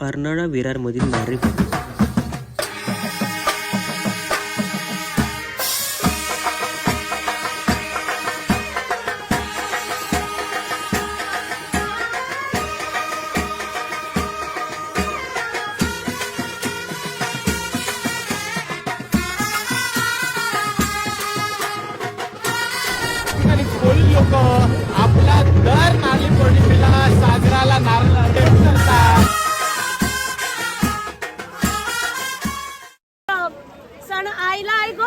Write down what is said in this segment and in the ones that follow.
अर्नाळा विरारमधील नारळी सण आईलाय गो.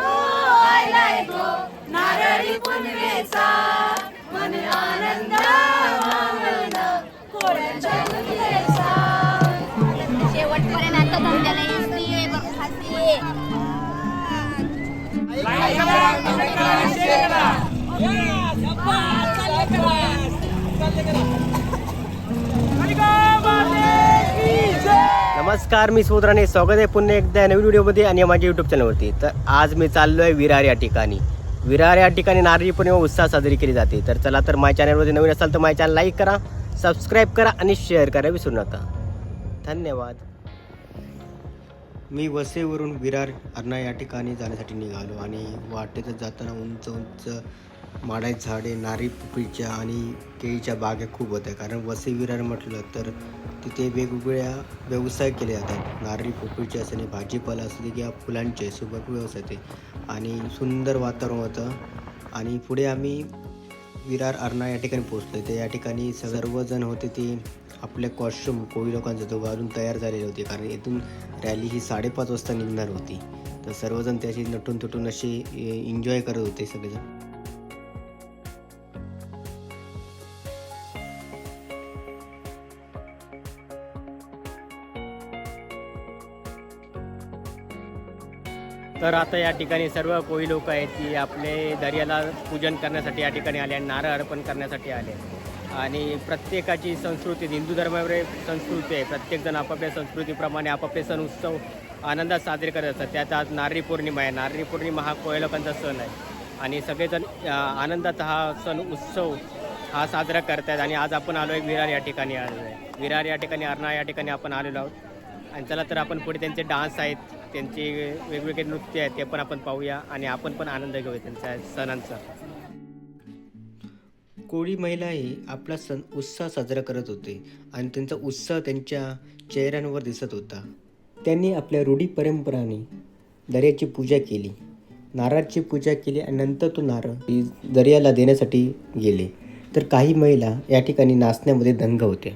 आईलाय गो. नारळी पुनवेचा. मन आनंद आनंद. कोळ्यांच्या पुनवेचा शेवटपर्यंत आता धंद्याला येते बघ खाते. नमस्कार मी सुद्राने स्वागत आहे पुन्हा एकदा नवीन व्हिडिओमध्ये आणि माझ्या यूट्यूब चॅनलवरती तर आज मी चाललो आहे विरार या ठिकाणी. विरार या ठिकाणी नारळी पौर्णिमा उत्साह साजरी केली जाते. तर चला तर माझ्या चॅनलवरती नवीन असाल तर माझ्या चॅनल लाईक करा सबस्क्राईब करा आणि शेअर करा विसरू नका. धन्यवाद. मी वसईवरून विरार अर्णा या ठिकाणी जाण्यासाठी निघालो आणि वाटेतच जाताना उंच उंच माडाची झाडे नारळी पोपळीच्या आणि केळीच्या बागा खूप होत्या. कारण वसई विरार म्हटलं तर तिथे वेगवेगळ्या व्यवसाय केले जातात. नारळी पोपळीचे असणे भाजीपाला असले किंवा फुलांचे सुबक व्यवसाय ते आणि सुंदर वातावरण होतं. आणि पुढे आम्ही विरार अर्णा या ठिकाणी पोचलो तर या ठिकाणी सर्वजण होते ते आपले कॉस्ट्युम कोळी लोकांचा तो घालून तयार झालेले होते. कारण इथून रॅली ही साडेपाच वाजता निघणार होती. तर सर्वजण त्याची नटून तुटून असे एन्जॉय करत होते सगळेजण. तर आता या ठिकाणी सर्व कोळी लोक आहेत की आपले दर्याला पूजन करण्यासाठी या ठिकाणी आले आणि नारळ अर्पण करण्यासाठी आले. आणि प्रत्येकाची संस्कृती हिंदू धर्मावर संस्कृती आहे. प्रत्येकजण आपापल्या संस्कृतीप्रमाणे आपापले सण उत्सव आनंदात साजरे करत असतात. त्यात आज नारळी पौर्णिमा आहे. नारळी पौर्णिमा हा कोळी लोकांचा सण आहे. आणि सगळेजण आनंदात हा सण उत्सव हा साजरा करतायत. आणि आज आपण आलो आहे विरार या ठिकाणी आलो आहे विरार या ठिकाणी अर्णा या ठिकाणी आपण आलेलो आहोत. आणि चला तर आपण पुढे त्यांचे डान्स आहेत. त्यांचे वेगवेगळे नृत्य आहेत ते पण आपण पाहूया आणि आपण पण आनंद घेऊया त्यांच्या सणांचा. कोळी महिलाही आपला सण उत्साह साजरा करत होते आणि त्यांचा उत्साह त्यांच्या चेहऱ्यांवर दिसत होता. त्यांनी आपल्या रूढी परंपराने दर्याची पूजा केली. नारळाची पूजा केली आणि नंतर तो नारळ दर्याला देण्यासाठी गेले. तर काही महिला या ठिकाणी नाचण्यामध्ये दंग होत्या.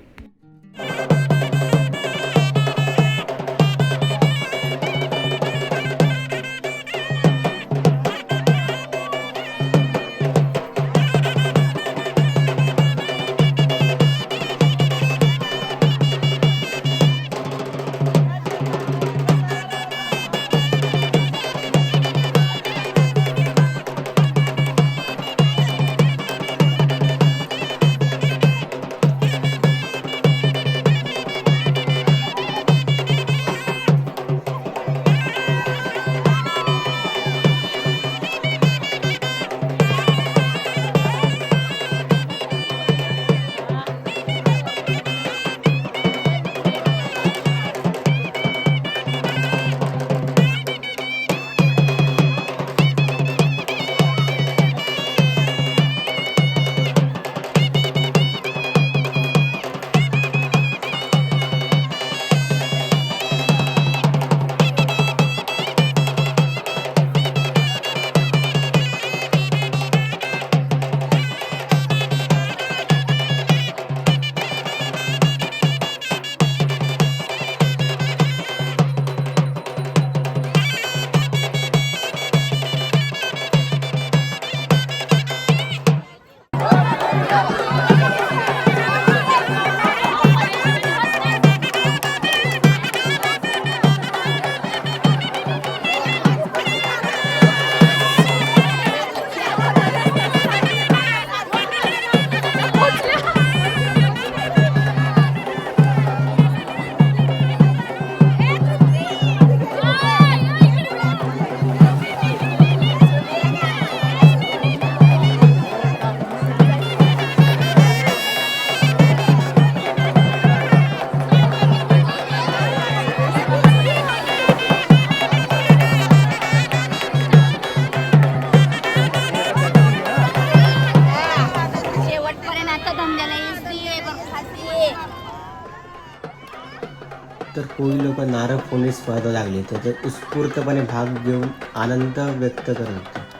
तर कोळी लोक नारळ फोडणी स्पर्धा लागली. त्याच्यात उत्स्फूर्तपणे भाग घेऊन आनंद व्यक्त करत होते.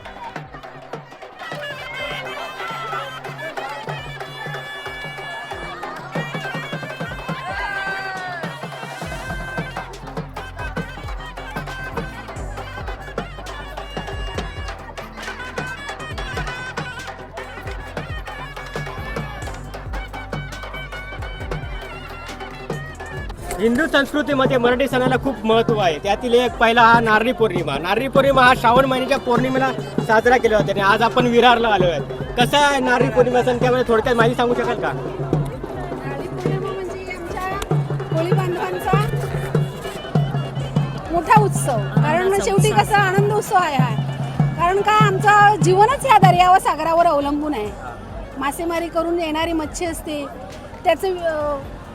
हिंदू संस्कृतीमध्ये मराठी सणाला खूप महत्त्व आहे. त्यातील एक पहिला हा नारळी पौर्णिमा. नारळी पौर्णिमा हा श्रावण महिन्याच्या पौर्णिमेला साजरा केला जातो आणि आज आपण विरारला आलो आहे कसा आहे नारळी पौर्णिमा सण? त्यामध्ये थोडक्यात माहिती सांगू शकाल का? म्हणजे मोठा उत्सव. कारण शेवटी कसा आनंद उत्सव आहे हा. कारण का आमचा जीवनच ह्या दर्यावर सागरावर अवलंबून आहे. मासेमारी करून येणारी मच्छी असते. त्याचं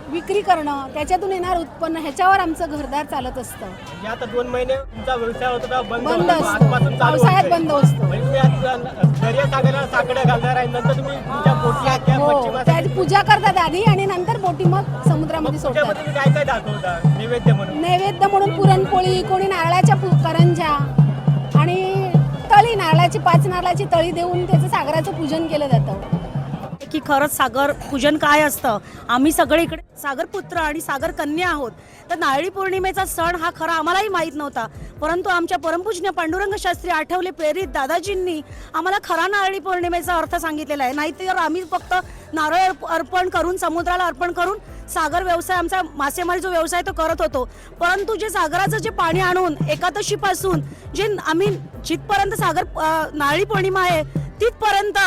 विक्री करणं त्याच्यातून येणार उत्पन्न ह्याच्यावर आमचं घरदार चालत असतं म्हणजे आता दोन महिने तुमचा व्यवसाय होता बंद बंद होता, असतो. आजपासून चालू पावसाळ्यात होतोय. बंद असतो. म्हणजे तुम्ही आज दर्या सागराला साकडं घालणार आहे नंतर तुम्ही तुमच्या बोटीला त्या हो त्याची पूजा करतात आधी आणि नंतर बोटी मग समुद्रामध्ये सोडतात तुम्ही काय काय दाखवता नैवेद्य म्हणून नैवेद्य म्हणून पुरणपोळी कोणी नारळाच्या पु- करंज्या आणि तळी नारळाची पाच नारळाची तळी देऊन त्याचं सागराचं पूजन केलं जातं की खरंच सागर पूजन काय असतं आम्ही सगळे इकडे सागरपुत्र आणि सागर कन्या आहोत. तर नारळी पौर्णिमेचा सण हा खरा आम्हालाही माहीत नव्हता. परंतु आमच्या परमपूज्य पांडुरंग शास्त्री आठवले प्रेरित दादाजींनी आम्हाला खरा नारळी पौर्णिमेचा अर्थ सांगितलेला आहे. नाहीतर आम्ही फक्त नारळ अर्पण करून समुद्राला अर्पण करून सागर व्यवसाय आमचा मासेमारी जो व्यवसाय तो करत होतो. परंतु जे सागराचं जे पाणी आणून एकादशीपासून जे आम्ही जिथपर्यंत सागर नारळी पौर्णिमा आहे तिथपर्यंत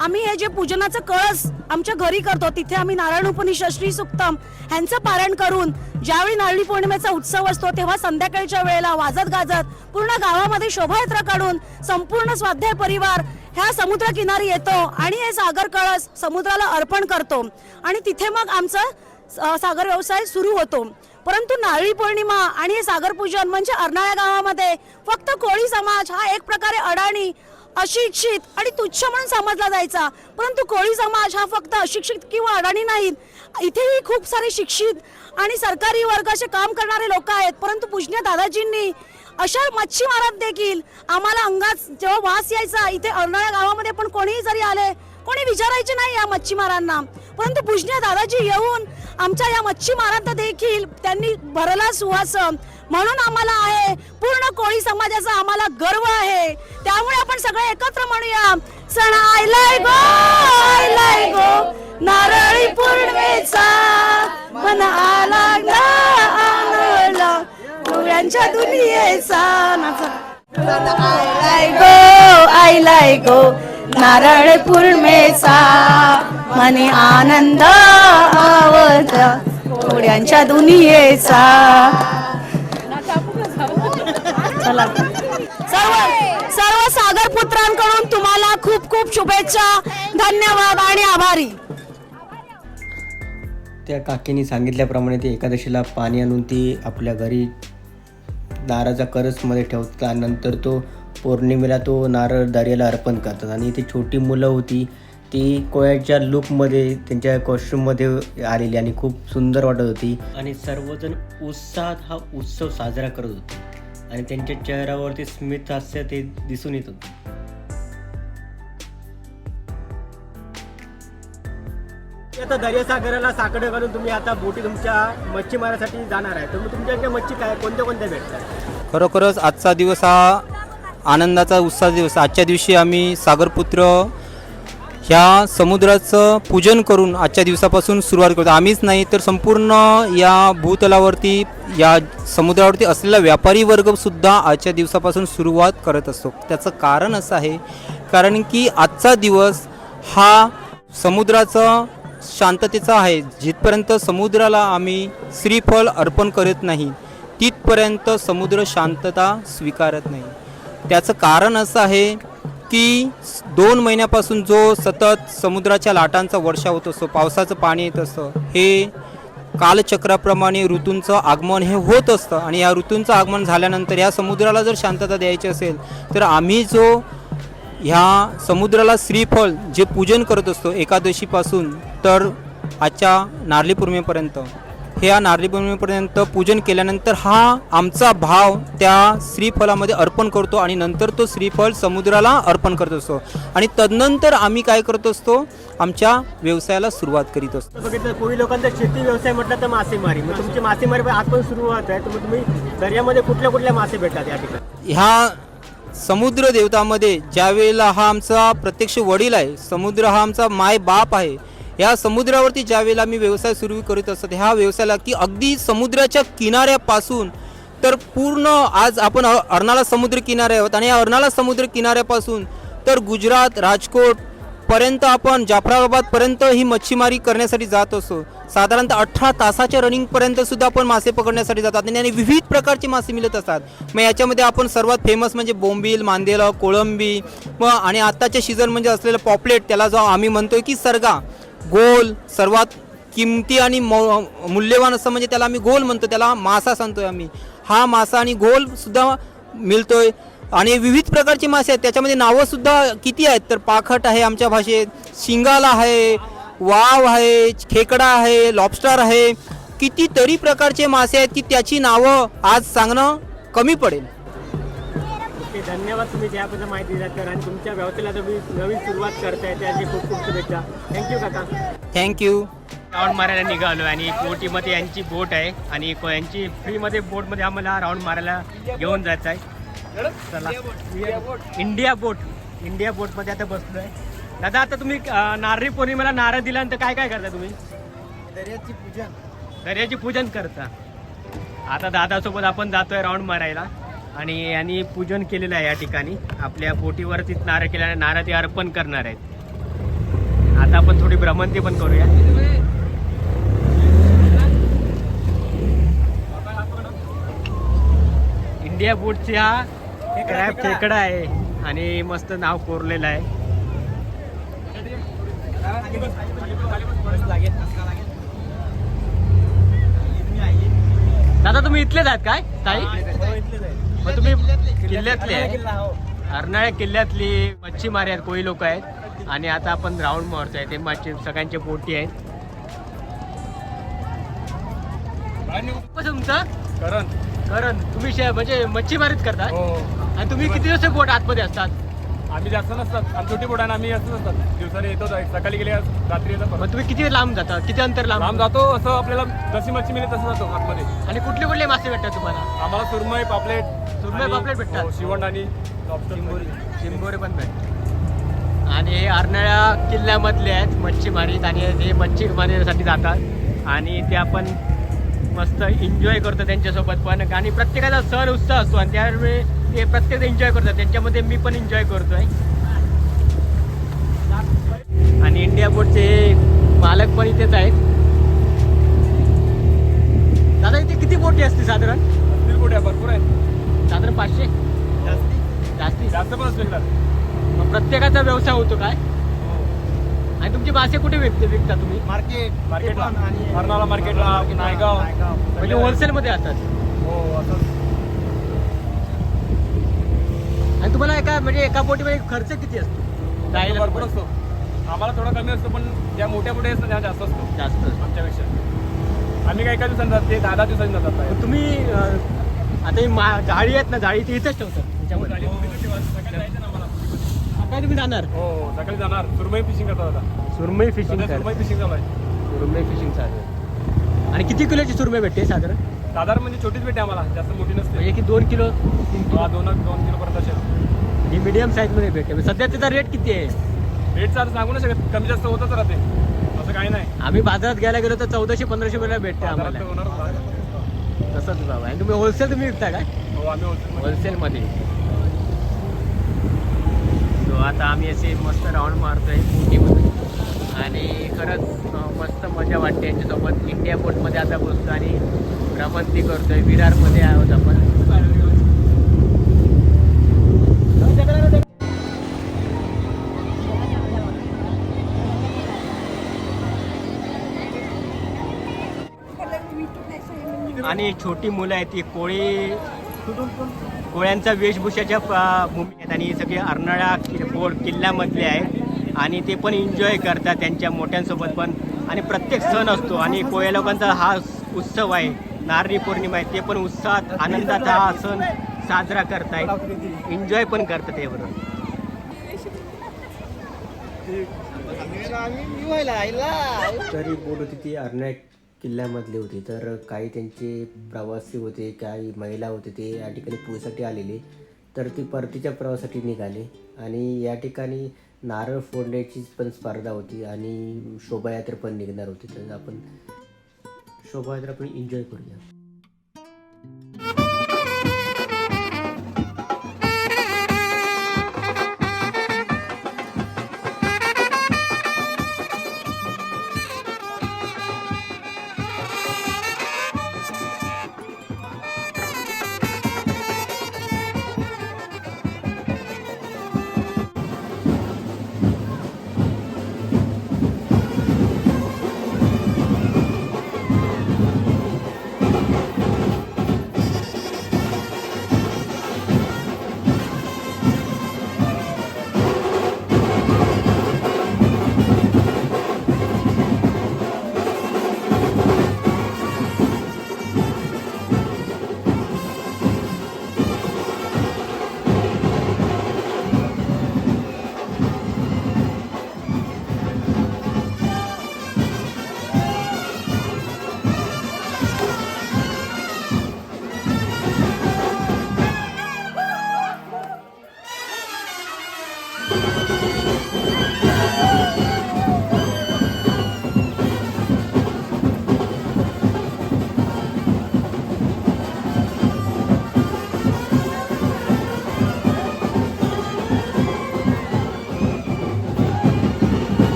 आम्ही हे जे पूजनाचं कळस आमच्या घरी करतो तिथे आम्ही नारायण उपनिषद श्री सुक्तम ह्यांचं पारण करून ज्यावेळी नारळी पौर्णिमेचा उत्सव असतो तेव्हा संध्याकाळच्या वेळेला वाजत गाजत पूर्ण गावामध्ये शोभायात्रा काढून संपूर्ण स्वाध्याय परिवार ह्या समुद्र किनारी येतो आणि हे सागर कळस समुद्राला अर्पण करतो. आणि तिथे मग आमचं स- सागर व्यवसाय सुरू होतो. परंतु नारळी पौर्णिमा आणि हे सागर पूजन म्हणजे अर्नाळ्या गावामध्ये फक्त कोळी समाज हा एक प्रकारे अडाणी अशिक्षित आणि तुच्छ म्हणून समजला जायचा. परंतु कोळी समाज हा फक्त अशिक्षित किंवा अडाणी नाहीत इथेही खूप सारे शिक्षित आणि सरकारी वर्गाचे काम करणारे लोक आहेत. परंतु पूजनीय दादाजींनी अशा मच्छीमारात देखील आम्हाला अंगात जेव्हा वास यायचा इथे अर्नाळ्या गावामध्ये पण कोणीही जरी आले कोणी विचारायचे नाही या मच्छीमारांना परंतु पूजनीय दादाजी येऊन आमच्या या मच्छीमारांना देखील त्यांनी भरला सुवास म्हणून आम्हाला आहे. पूर्ण कोळी समाजाचा आम्हाला गर्व आहे. त्यामुळे आपण सगळे एकत्र म्हणूया. सण आयलाय गो आयलाय गो. नारळी पौर्णिमेचा मन आला आला गोव्यांच्या दुनियेचा आयलाय गो आयलाय गो. नारळ पौर्णिमेचा मने आनंद आवत. गोड्यांच्या दुनियेचा चला सर्व सर्व सागर पुत्रांकडून तुम्हाला खूप खूप शुभेच्छा धन्यवाद आणि आभारी. त्या काकीने सांगितल्याप्रमाणे ते एकादशीला पाणी आणून ती आपल्या घरी नारळाचा करसमध्ये ठेवतात नंतर तो पौर्णिमेला तो नारळ दर्याला अर्पण करतात. आणि ती छोटी मुलं होती ती कोयाच्या लुकमध्ये त्यांच्या कॉस्ट्यूममध्ये आलेली आणि खूप सुंदर वाटत होती. आणि सर्वजण उत्साहात हा उत्सव साजरा करत होते. आणि त्यांच्या चेहऱ्यावरती स्मित हास्य ते दिसून येत. होते आता दर्यासागराला साकडं घालून तुम्ही आता बोटी तुमच्या मच्छीमारासाठी जाणार आहे. तर मग तुमच्याकडे मच्छी काय कोणत्या कोणत्या भेटतात? खरोखरच आजचा दिवस हा आनंदाचा उत्साह दिवस आजच्या दिवशी आम्ही सागरपुत्र ह्या समुद्राचं पूजन करून आजच्या दिवसापासून सुरुवात करतो. आम्हीच नाही तर संपूर्ण या भूतलावरती या समुद्रावरती असलेला व्यापारी वर्गसुद्धा आजच्या दिवसापासून सुरुवात करत असतो. त्याचं कारण असं आहे कारण की आजचा दिवस हा समुद्राचं शांततेचा आहे. जिथपर्यंत समुद्राला आम्ही श्रीफळ अर्पण करत नाही तिथपर्यंत समुद्र शांतता स्वीकारत नाही. त्याचं कारण असं आहे की दोन महिन्यापासून जो सतत समुद्राच्या लाटांचा वर्षा होत असतो पावसाचं पाणी येत असतं. हे कालचक्राप्रमाणे ऋतूंचं आगमन हे होत असतं आणि या ऋतूंचं आगमन झाल्यानंतर या समुद्राला जर शांतता द्यायची असेल तर आम्ही जो ह्या समुद्राला श्रीफळ जे पूजन करत असतो एकादशीपासून तर आजच्या नारली पौर्णिमेपर्यंत ह्या नारळी पौर्णिमेपर्यंत पूजन केल्यानंतर हा आमचा भाव त्या श्रीफळामध्ये अर्पण करतो आणि नंतर तो श्रीफळ समुद्राला अर्पण करत असतो. आणि तदनंतर आम्ही काय करत असतो? आमच्या व्यवसायाला सुरुवात करीत असतो. बघितलं कोळी लोकांचा शेती व्यवसाय म्हटलं तर मासेमारी. मग तुमची मासेमारी आज पण सुरुवात आहे. तर तुम्ही दर्यामध्ये कुठल्या कुठल्या मासे भेटतात या ठिकाणी? ह्या समुद्र देवतामध्ये ज्या वेळेला हा आमचा प्रत्यक्ष वडील आहे समुद्र हा आमचा माय बाप आहे या समुद्रावरती ज्यावेळेला मी व्यवसाय सुरू करीत असतो ह्या व्यवसायाला की अगदी समुद्राच्या किनाऱ्यापासून तर पूर्ण आज आपण अर्नाळा समुद्र किनारे आहोत. आणि या अर्नाळा समुद्र किनाऱ्यापासून तर गुजरात राजकोट पर्यंत आपण जाफराबादपर्यंत ही मच्छीमारी करण्यासाठी जात असतो साधारणतः अठरा तासाच्या रनिंगपर्यंत सुद्धा आपण मासे पकडण्यासाठी जातात. आणि आणि विविध प्रकारचे मासे मिळत असतात. मग याच्यामध्ये आपण सर्वात फेमस म्हणजे बोंबील मांदेला कोळंबी मग आणि आत्ताच्या सीझन म्हणजे असलेलं पॉपलेट त्याला जो आम्ही म्हणतोय की सरगा. गोल सर्वात किमती आणि मौ मूल्यवान असं म्हणजे त्याला आम्ही गोल म्हणतो त्याला मासा सांगतोय आम्ही. हा मासा आणि गोल सुद्धा मिळतोय. आणि विविध प्रकारचे मासे आहेत त्याच्यामध्ये नावं सुद्धा किती आहेत? तर पाखट आहे आमच्या भाषेत शिंगाला आहे वाव आहे खेकडा आहे लॉबस्टर आहे. कितीतरी प्रकारचे मासे आहेत की त्याची नावं आज सांगणं कमी पडेल. धन्यवाद तुम्ही त्याबद्दल माहिती दिल्यात तर आणि तुमच्या व्यवसायाला तुम्ही नवीन सुरुवात करताय. त्याची खूप खूप शुभेच्छा. थँक्यू काका. थँक्यू राऊंड मारायला निघालो आणि बोटीमध्ये यांची बोट आहे. आणि को- यांची फ्रीमध्ये बोटमध्ये आम्हाला राऊंड मारायला घेऊन जायचं आहे चला. इंडिया बोट. इंडिया बोटमध्ये आता बसलो आहे दादा आता तुम्ही नारळी पौर्णिमेला नारळ दिल्यानंतर काय काय करता तुम्ही? दर्याची पूजन. दर्याची पूजन करता. आता दादासोबत आपण जातोय राऊंड मारायला. आणि यांनी पूजन केलेलं आहे या ठिकाणी. आपल्या बोटीवरतीच नारळ केल्याने नारळ ते अर्पण करणार आहेत. आता आपण थोडी भ्रमंती पण करूया. इंडिया बोटची हा क्रॅप खेकडा आहे. आणि मस्त नाव कोरलेलं आहे. दादा तुम्ही इथलेच आहात काय? ताई? मग तुम्ही किल्ल्यातले. आहे अर्नाळ्या किल्ल्यातली मच्छीमारी आहेत कोळी लोक आहेत. आणि आता आपण राऊंड मारतोय ते मच्छी सगळ्यांचे बोटी आहेत. तुमचं? करण. करण. तुम्ही शे- म्हणजे मच्छीमारीच करता हो. आणि तुम्ही किती दिवस बोट आतमध्ये असतात? आम्ही जास्त नसतात. आणि छोटी बोटाने आम्ही असंच असतात दिवसाने येतो सकाळी गेले रात्री येतो. मग तुम्ही किती लांब जाता? किती अंतर लांब? लांब जातो असं आपल्याला जशी मच्छी मिळेल तसं जातो आतमध्ये. आणि कुठले कुठले मासे भेटतात तुम्हाला? आम्हाला सुरमई पापलेट सुरमई, आणि- पापलेट भेटतात? हो, शिवण आणि. चिंबोरे. पण भेटतात. आणि हे अर्नाळा किल्ल्यामधले आहेत मच्छीमारीत आणि ते मच्छीमारीसाठी जातात. आणि ते आपण मस्त एन्जॉय करतो त्यांच्यासोबत पण. आणि प्रत्येकाचा सण उत्साह असतो आणि त्यावेळी ते प्रत्येक एन्जॉय करतात. त्यांच्यामध्ये मी पण एन्जॉय करतोय. आणि इंडिया बोर्डचे मालक पण इथेच आहेत. दादा इथे किती बोटी असते साधारण? कुठे भरपूर आहेत. साधारण पाचशे? जास्ती. जास्त. पण असतील. मग प्रत्येकाचा व्यवसाय होतो काय? आणि तुमचे मासे कुठे विकते विकता तुम्ही? मार्केट मार्केटला. अर्नाळा मार्केटला नायगाव. म्हणजे होलसेलमध्ये असतात हो असं आणि तुम्हाला एका म्हणजे एका बोटीमध्ये खर्च किती असतो? जायला भरपूर असतो. आम्हाला थोडा कमी असतो पण ज्या मोठ्या मोठ्या असतात त्या जास्त असतो. जास्त असतो. आमच्यापेक्षा. आम्ही काही एका दिवसांनी जातात ते दहा दहा दिवसांनी जातात तुम्ही आता ही मा जाळी आहेत ना जाळी ती इथेच ठेवतात ठेवा, सकाळी. काय तुम्ही जाणार? हो सकाळी जाणार. सुरमई फिशिंग करतात आता. सुरमई फिशिंग सुरमई फिशिंग चालू आहे. सुरमई फिशिंग चालू आहे. आणि किती किलोची सुरमई भेटते साधारण? साधारण म्हणजे छोटीच भेटे आम्हाला जास्त मोठी नसते. म्हणजे की दोन किलो तीन किलो? हा, दोन दोन किलो पर्यंत असेल. ही मिडियम साईजमध्ये भेटते म्हणजे सध्या त्याचा रेट किती आहे? रेट चार्ज सांगू नाही शकत कमी जास्त होतच राहते. असं काही नाही. आम्ही बाजारात घ्यायला गेलो तर चौदाशे पंधराशे रुपयाला भेटते आम्हाला. तसंच बाबा. आणि तुम्ही होलसेल तुम्ही विकता काय? हो आम्ही होलसेल होलसेलमध्ये तो आता आम्ही असे मस्त राऊंड मारतोय. बोटीमध्ये आणि खरंच मस्त मजा वाटते यांच्यासोबत. इंडिया बोटमध्ये आता बसतो आणि भ्रमंती करतोय. विरारमध्ये आहोत आपण. आणि छोटी मुलं आहेत ती कोळी कोळ्यांचा वेशभूषाच्या भूमी आहेत आणि सगळे अर्नाळा बोर्ड किल्ल्यामधले आहेत. आणि ते पण एन्जॉय करतात त्यांच्या मोठ्यांसोबत पण. आणि प्रत्येक सण असतो आणि कोया लोकांचा हा उत्सव आहे. नारळी पौर्णिमा आहे ते पण उत्साहात आनंदात हा सण साजरा करतायत. एन्जॉय पण करतात याबरोबर तरी बोट होती ती अर्नाट किल्ल्यामधली होती तर काही त्यांचे प्रवासी होते काही महिला होते ते या ठिकाणी पूजेसाठी आलेले. तर ती परतीच्या प्रवासासाठी निघाले. आणि या ठिकाणी नारळ फोडण्याची पण स्पर्धा होती आणि शोभायात्रा पण निघणार होती तर आपण शोभायात्रा पण एन्जॉय करूया.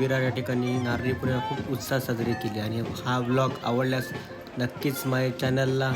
विरार या ठिकाणी नारळी पूर्णिमा खूप उत्साह साजरी केली आणि हा ब्लॉग आवडल्यास नक्कीच माझ्या चॅनलला